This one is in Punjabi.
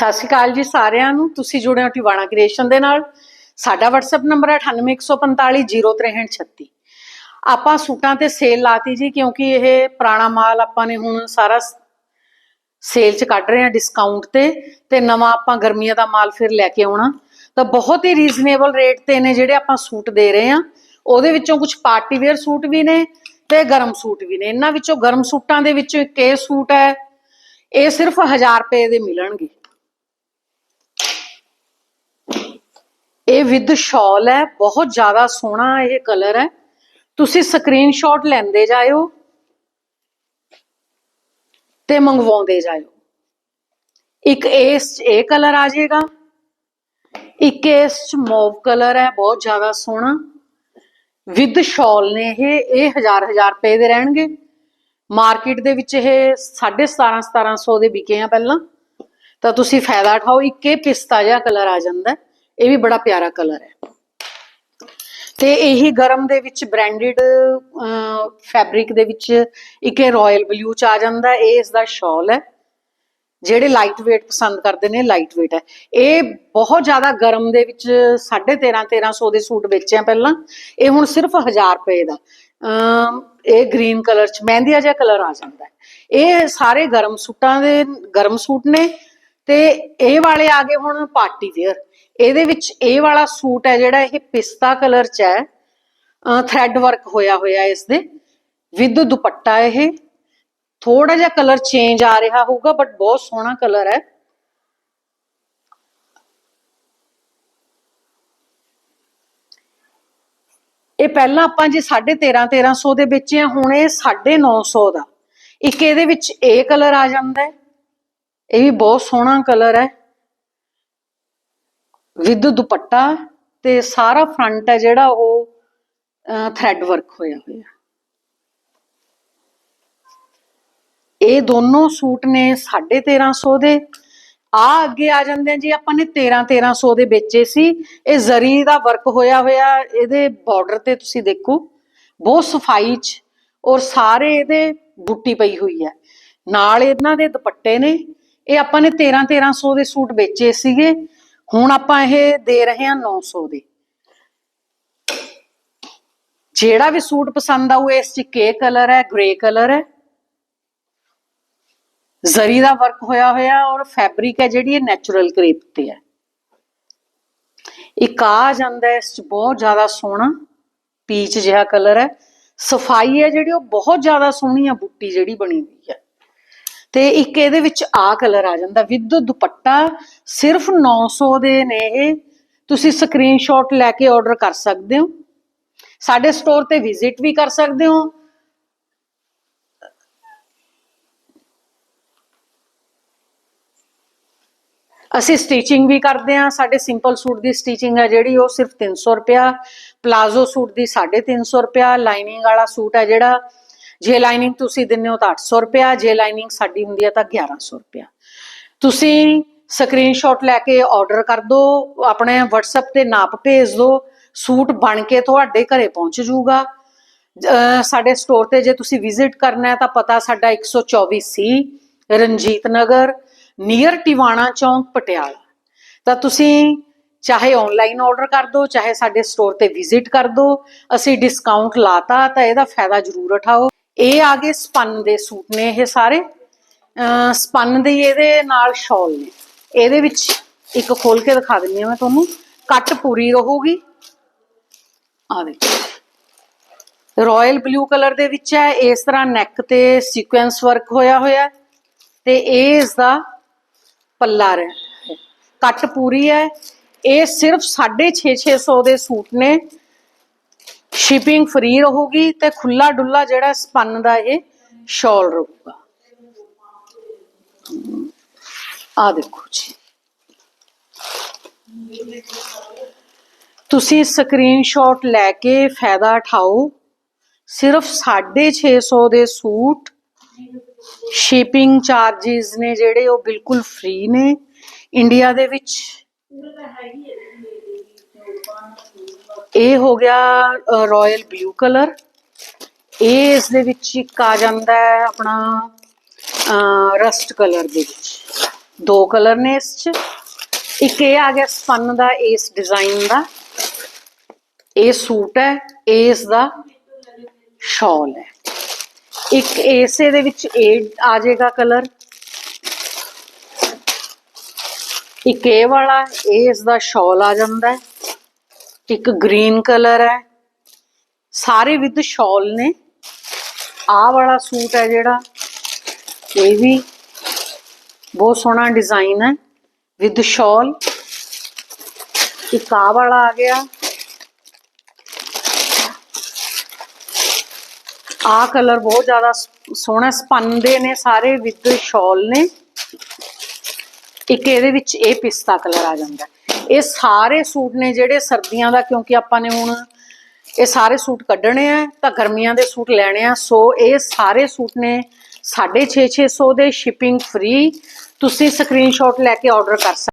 ਸਤਿ ਸ਼੍ਰੀ ਅਕਾਲ ਜੀ ਸਾਰਿਆਂ ਨੂੰ। ਤੁਸੀਂ ਜੁੜੇ ਹੋ ਟਿਵਾਣਾ ਕ੍ਰੀਏਸ਼ਨ ਦੇ ਨਾਲ। ਸਾਡਾ WhatsApp ਨੰਬਰ ਹੈ 9814500336 ਆਪਾਂ ਸੂਟਾਂ ਤੇ ਸੇਲ ਲਾਤੀ ਜੀ ਕਿਉਂਕਿ ਇਹ ਪੁਰਾਣਾ ਮਾਲ ਆਪਾਂ ਨੇ ਹੁਣ ਸਾਰਾ ਸੇਲ ਚ ਕੱਢ ਰਹੇ ਹਾਂ ਡਿਸਕਾਊਂਟ ਤੇ। ਤੇ ਨਵਾਂ ਆਪਾਂ ਗਰਮੀਆਂ ਦਾ ਮਾਲ ਫਿਰ ਲੈ ਕੇ ਆਉਣਾ। ਤਾਂ ਬਹੁਤ ਹੀ ਰੀਜ਼ਨੇਬਲ ਰੇਟ ਤੇ ਨੇ ਜਿਹੜੇ ਆਪਾਂ ਸੂਟ ਦੇ ਰਹੇ ਹਾਂ। ਉਹਦੇ ਵਿੱਚੋਂ ਕੁਝ ਪਾਰਟੀ ਵੇਅਰ ਸੂਟ ਵੀ ਨੇ ਤੇ ਗਰਮ ਸੂਟ ਵੀ ਨੇ। ਇਹਨਾਂ ਵਿੱਚੋਂ ਗਰਮ ਸੂਟਾਂ ਦੇ ਵਿੱਚ ਇੱਕ ਇਹ ਸੂਟ ਹੈ, ਇਹ ਸਿਰਫ 1000 ਰੁਪਏ ਦੇ ਮਿਲਣਗੇ। ਇਹ ਵਿਦ ਸ਼ਾਲ ਹੈ, ਬਹੁਤ ਜ਼ਿਆਦਾ ਸੋਹਣਾ ਇਹ ਕਲਰ ਹੈ। ਤੁਸੀਂ ਸਕਰੀਨਸ਼ਾਟ ਲੈਂਦੇ ਜਾਇਓ ਤੇ ਮੰਗਵਾਉਂਦੇ ਜਾਇਓ। ਇੱਕ ਇਸ 'ਚ ਇਹ ਕਲਰ ਆ ਜਾਏਗਾ। ਇੱਕ ਇਸ ਚ ਮੌਵ ਕਲਰ ਹੈ, ਬਹੁਤ ਜ਼ਿਆਦਾ ਸੋਹਣਾ। ਵਿਦ ਸ਼ਾਲ ਨੇ ਇਹ ਇਹ ਹਜ਼ਾਰ ਹਜ਼ਾਰ ਰੁਪਏ ਦੇ ਰਹਿਣਗੇ। ਮਾਰਕੀਟ ਦੇ ਵਿੱਚ ਇਹ 17.5 1700 ਦੇ ਵਿਕੇ ਆ ਪਹਿਲਾਂ। ਤਾਂ ਤੁਸੀਂ ਫਾਇਦਾ ਉਠਾਓ, ਇੱਕ ਇਹ ਪਿਸਤਾ ਜਿਹਾ ਕਲਰ ਆ ਜਾਂਦਾ ਹੈ। ਇਹ ਵੀ ਬੜਾ ਪਿਆਰਾ ਕਲਰ ਹੈ। ਤੇ ਇਹੀ ਗਰਮ ਦੇ ਵਿੱਚ ਬ੍ਰਾਂਡਡ ਫੈਬਰਿਕ ਦੇ ਵਿੱਚ ਇੱਕ ਇਹ ਰਾਇਲ ਬਲੂ ਚ ਆ ਜਾਂਦਾ, ਇਹ ਇਸ ਦਾ ਸ਼ਾਲ ਹੈ। ਜਿਹੜੇ ਲਾਈਟ weight ਪਸੰਦ ਕਰਦੇ ਨੇ ਲਾਈਟ weight ਹੈ। ਇਹ ਬਹੁਤ ਜ਼ਿਆਦਾ ਗਰਮ ਦੇ ਵਿੱਚ 13.5 1300 ਦੇ ਸੂਟ ਵੇਚਿਆ ਪਹਿਲਾਂ। ਇਹ ਹੁਣ ਸਿਰਫ 1000 ਰੁਪਏ ਦਾ। ਅਮ, ਇਹ ਗ੍ਰੀਨ ਕਲਰ ਚ ਮਹਿੰਦੀਆ ਜਿਹਾ ਕਲਰ ਆ ਜਾਂਦਾ ਇਹ ਸਾਰੇ ਗਰਮ ਸੂਟਾਂ ਦੇ, ਗਰਮ ਸੂਟ ਨੇ। ਤੇ ਇਹ ਵਾਲੇ ਆ ਗਏ ਹੁਣ ਪਾਰਟੀ ਵੇਅਰ ਇਹਦੇ ਵਿੱਚ ਇਹ ਵਾਲਾ ਸੂਟ ਹੈ ਜਿਹੜਾ ਇਹ ਪਿਸਤਾ ਕਲਰ ਚ ਹੈ। ਥ੍ਰੈਡ ਵਰਕ ਹੋਇਆ ਹੋਇਆ ਇਸ ਦੇ ਵਿਦ ਦੁਪੱਟਾ ਇਹ। ਥੋੜਾ ਜਿਹਾ ਕਲਰ ਚੇਂਜ ਆ ਰਿਹਾ ਹੋਊਗਾ ਬਟ ਬਹੁਤ ਸੋਹਣਾ ਕਲਰ ਹੈ। ਇਹ ਪਹਿਲਾਂ ਆਪਾਂ ਜੇ 13.5 1300 ਦੇ ਵੇਚੇ ਆ, ਹੁਣ ਇਹ 950 ਦਾ। ਇੱਕ ਇਹਦੇ ਵਿੱਚ ਇਹ ਕਲਰ ਆ ਜਾਂਦਾ ਹੈ। ਇਹ ਵੀ ਬਹੁਤ ਸੋਹਣਾ ਕਲਰ ਹੈ। ਵਿਦ ਦੁਪੱਟਾ ਤੇ ਸਾਰਾ ਫਰੰਟ ਹੈ ਜਿਹੜਾ ਉਹ ਥ੍ਰੈਡ ਵਰਕ ਹੋਇਆ ਹੋਇਆ। ਇਹ ਦੋਨੋਂ ਸੂਟ ਨੇ 1350 ਦੇ। ਆ ਅੱਗੇ ਆ ਜਾਂਦੇ ਜੀ, ਆਪਾਂ ਨੇ 13 1300 ਦੇ ਵੇਚੇ ਸੀ। ਇਹ ਜ਼ਰੀ ਦਾ ਵਰਕ ਹੋਇਆ ਹੋਇਆ, ਇਹਦੇ ਬਾਰਡਰ ਤੇ ਤੁਸੀਂ ਦੇਖੋ। ਬਹੁਤ ਸਫ਼ਾਈ ਚ ਔਰ ਸਾਰੇ ਇਹਦੇ ਬੁੱਟੀ ਪਈ ਹੋਈ ਹੈ। ਨਾਲ ਇਹਨਾਂ ਦੇ ਦੁਪੱਟੇ ਨੇ। ਇਹ ਆਪਾਂ ਨੇ 13 1300 ਦੇ ਸੂਟ ਵੇਚੇ ਸੀਗੇ। ਹੁਣ ਆਪਾਂ ਇਹ ਦੇ ਰਹੇ ਹਾਂ 900 ਦੇ। ਜਿਹੜਾ ਵੀ ਸੂਟ ਪਸੰਦ ਆਊ, ਇਸ ਚ ਕੇ ਕਲਰ ਹੈ, ਗ੍ਰੇ ਕਲਰ ਹੈ। ਜ਼ਰੀ ਦਾ ਵਰਕ ਹੋਇਆ ਹੋਇਆ ਔਰ ਫੈਬਰਿਕ ਹੈ ਜਿਹੜੀ, ਇਹ ਨੈਚੁਰਲ ਕਰੇਪ ਤੇ ਹੈ। ਇੱਕ ਆ ਜਾਂਦਾ ਇਸ ਚ ਬਹੁਤ ਜ਼ਿਆਦਾ ਸੋਹਣਾ ਪੀਚ ਜਿਹਾ ਕਲਰ ਹੈ। ਸਫ਼ਾਈ ਹੈ ਜਿਹੜੀ, ਉਹ ਬਹੁਤ ਜ਼ਿਆਦਾ ਸੋਹਣੀ ਆ ਬੁੱਟੀ ਜਿਹੜੀ ਬਣੀ ਹੋਈ ਤੇ ਇੱਕ ਇਹਦੇ ਵਿੱਚ ਆ ਕਲਰ ਆ ਜਾਂਦਾ ਵਿਦ ਦੁਪੱਟਾ ਸਿਰਫ 900 ਦੇ ਨੇ ਇਹ। ਤੁਸੀਂ ਸਕਰੀਨਸ਼ਾਟ ਲੈ ਕੇ ਆਰਡਰ ਕਰ ਸਕਦੇ ਹੋ। ਸਾਡੇ ਸਟੋਰ ਤੇ ਵਿਜ਼ਿਟ ਵੀ ਕਰ ਸਕਦੇ ਹੋ। ਅਸੀਂ ਸਟਿਚਿੰਗ ਵੀ ਕਰਦੇ ਹਾਂ। ਸਾਡੇ ਸਿੰਪਲ ਸੂਟ ਦੀ ਸਟਿਚਿੰਗ ਹੈ ਜਿਹੜੀ, ਉਹ ਸਿਰਫ 300 ਰੁਪਿਆ ਪਲਾਜ਼ੋ ਸੂਟ ਦੀ 350 ਰੁਪਿਆ ਲਾਈਨਿੰਗ ਵਾਲਾ ਸੂਟ ਹੈ ਜਿਹੜਾ ਜੇ ਲਾਈਨਿੰਗ ਤੁਸੀਂ ਦਿੰਦੇ ਹੋ ਤਾਂ 800 ਰੁਪਿਆ ਜੇ ਲਾਈਨਿੰਗ ਸਾਡੀ ਹੁੰਦੀ ਹੈ ਤਾਂ 1100 ਰੁਪਿਆ ਤੁਸੀਂ ਸਕਰੀਨਸ਼ਾਟ ਲੈ ਕੇ ਆਰਡਰ ਕਰ ਦਿਓ ਆਪਣੇ WhatsApp ਤੇ ਨਾਪ ਭੇਜ ਦਿਓ ਸੂਟ ਬਣ ਕੇ ਤੁਹਾਡੇ ਘਰੇ ਪਹੁੰਚ ਜਾਊਗਾ ਸਾਡੇ ਸਟੋਰ ਤੇ ਜੇ ਤੁਸੀਂ ਵਿਜ਼ਿਟ ਕਰਨਾ ਹੈ ਤਾਂ ਪਤਾ ਸਾਡਾ 124 ਸੀ ਰਣਜੀਤ ਨਗਰ ਨੀਅਰ ਟਿਵਾਣਾ ਚੌਂਕ, ਪਟਿਆਲਾ। ਤਾਂ ਤੁਸੀਂ ਚਾਹੇ ਆਨਲਾਈਨ ਆਰਡਰ ਕਰ ਦਿਓ ਚਾਹੇ ਸਾਡੇ ਸਟੋਰ ਤੇ ਵਿਜ਼ਿਟ ਕਰ ਦਿਓ ਅਸੀਂ ਡਿਸਕਾਊਂਟ ਲਾਤਾ ਤਾਂ ਇਹਦਾ ਫਾਇਦਾ ਜ਼ਰੂਰ ਉਠਾਓ। ਇਹ ਆ ਗਏ ਸਪਨ ਦੇ ਸੂਟ ਨੇ ਇਹ ਸਾਰੇ। ਸਪਨ ਦੇ ਇਹਦੇ ਨਾਲ ਸ਼ਾਲ ਨੇ। ਇਹਦੇ ਵਿੱਚ ਇੱਕ ਖੋਲ ਕੇ ਦਿਖਾ ਦਿੰਦੀ ਹਾਂ ਮੈਂ ਤੁਹਾਨੂੰ। ਕੱਟ ਪੂਰੀ ਰਹੂਗੀ। ਆ ਦੇਖੋ। ਰਾਇਲ ਬਲੂ ਕਲਰ ਦੇ ਵਿੱਚ ਹੈ। ਇਸ ਤਰ੍ਹਾਂ ਨੈਕ ਤੇ ਸੀਕੁਐਂਸ ਵਰਕ ਹੋਇਆ ਹੋਇਆ ਤੇ ਇਹ ਇਸ ਦਾ ਪੱਲਾ ਹੈ। ਕੱਟ ਪੂਰੀ ਹੈ। ਇਹ ਸਿਰਫ 650 ਦੇ ਸੂਟ ਨੇ। ਸ਼ਿਪਿੰਗ ਫ੍ਰੀ ਰਹੂਗੀ ਤੇ ਖੁੱਲਾ ਡੁੱਲਾ ਜਿਹੜਾ ਸਪਨ ਦਾ ਇਹ ਸ਼ਾਲ ਰਹੂਗਾ। ਆ ਦੇਖੋ ਜੀ। ਤੁਸੀਂ ਸਕਰੀਨਸ਼ਾਟ ਲੈ ਕੇ ਫਾਇਦਾ ਉਠਾਓ। ਸਿਰਫ 650 ਦੇ ਸੂਟ ਸ਼ਿਪਿੰਗ ਚਾਰजेस ਨੇ ਜਿਹੜੇ ਉਹ ਬਿਲਕੁਲ ਫ੍ਰੀ ਨੇ। ਇੰਡੀਆ ਦੇ ਵਿੱਚ ਇਹ ਹੋ ਗਿਆ ਰਾਇਲ ਬਲੂ ਕਲਰ ਇਹ ਇਸ ਦੇ ਵਿੱਚ ਇੱਕ ਆ ਜਾਂਦਾ ਹੈ ਆਪਣਾ ਰਸਟ ਕਲਰ ਦੇ ਵਿੱਚ। ਦੋ ਕਲਰ ਨੇ ਇਸ ਚ। ਇੱਕ ਇਹ ਆ ਗਿਆ ਸਪਨ ਦਾ, ਇਸ ਡਿਜ਼ਾਈਨ ਦਾ। ਇਹ ਸੂਟ ਹੈ ਇਹ ਇਸ ਦਾ ਸ਼ਾਲ ਹੈ। ਇੱਕ ਇਸੇ ਦੇ ਵਿੱਚ ਇਹ ਆ ਜਾਏਗਾ ਕਲਰ ਇੱਕ ਇਹ ਵਾਲਾ ਇਹ ਇਸ ਦਾ ਸ਼ਾਲ ਆ ਜਾਂਦਾ ਹੈ। ਇੱਕ ਗ੍ਰੀਨ ਕਲਰ ਹੈ। ਸਾਰੇ ਵਿਦ ਸ਼ਾਲ ਨੇ। ਆਹ ਵਾਲਾ ਸੂਟ ਹੈ ਜਿਹੜਾ। ਇਹ ਵੀ ਬਹੁਤ ਸੋਹਣਾ ਡਿਜ਼ਾਈਨ ਹੈ। ਵਿਦ ਸ਼ਾਲ। ਇੱਕ ਆਹ ਵਾਲਾ ਆ ਗਿਆ। ਆਹ ਕਲਰ ਬਹੁਤ ਜ਼ਿਆਦਾ ਸੋਹਣਾ ਸਪਨ ਨੇ ਸਾਰੇ ਵਿਦ ਸ਼ਾਲ ਨੇ। ਇੱਕ ਇਹਦੇ ਵਿੱਚ ਇਹ ਪਿਸਤਾ ਕਲਰ ਆ ਜਾਂਦਾ ਇਹ ਸਾਰੇ ਸੂਟ ਨੇ ਜਿਹੜੇ ਸਰਦੀਆਂ ਦਾ, ਕਿਉਂਕਿ ਆਪਾਂ ਨੇ ਹੁਣ ਇਹ ਸਾਰੇ ਸੂਟ ਕੱਢਣੇ ਆ ਤਾਂ ਗਰਮੀਆਂ ਦੇ ਸੂਟ ਲੈਣੇ ਆ। ਸੋ ਇਹ ਸਾਰੇ ਸੂਟ ਨੇ 650 ਦੇ ਸ਼ਿਪਿੰਗ ਫ੍ਰੀ ਤੁਸੀਂ ਸਕਰੀਨਸ਼ਾਟ ਲੈ ਕੇ ਆਰਡਰ ਕਰ ਸਕਦੇ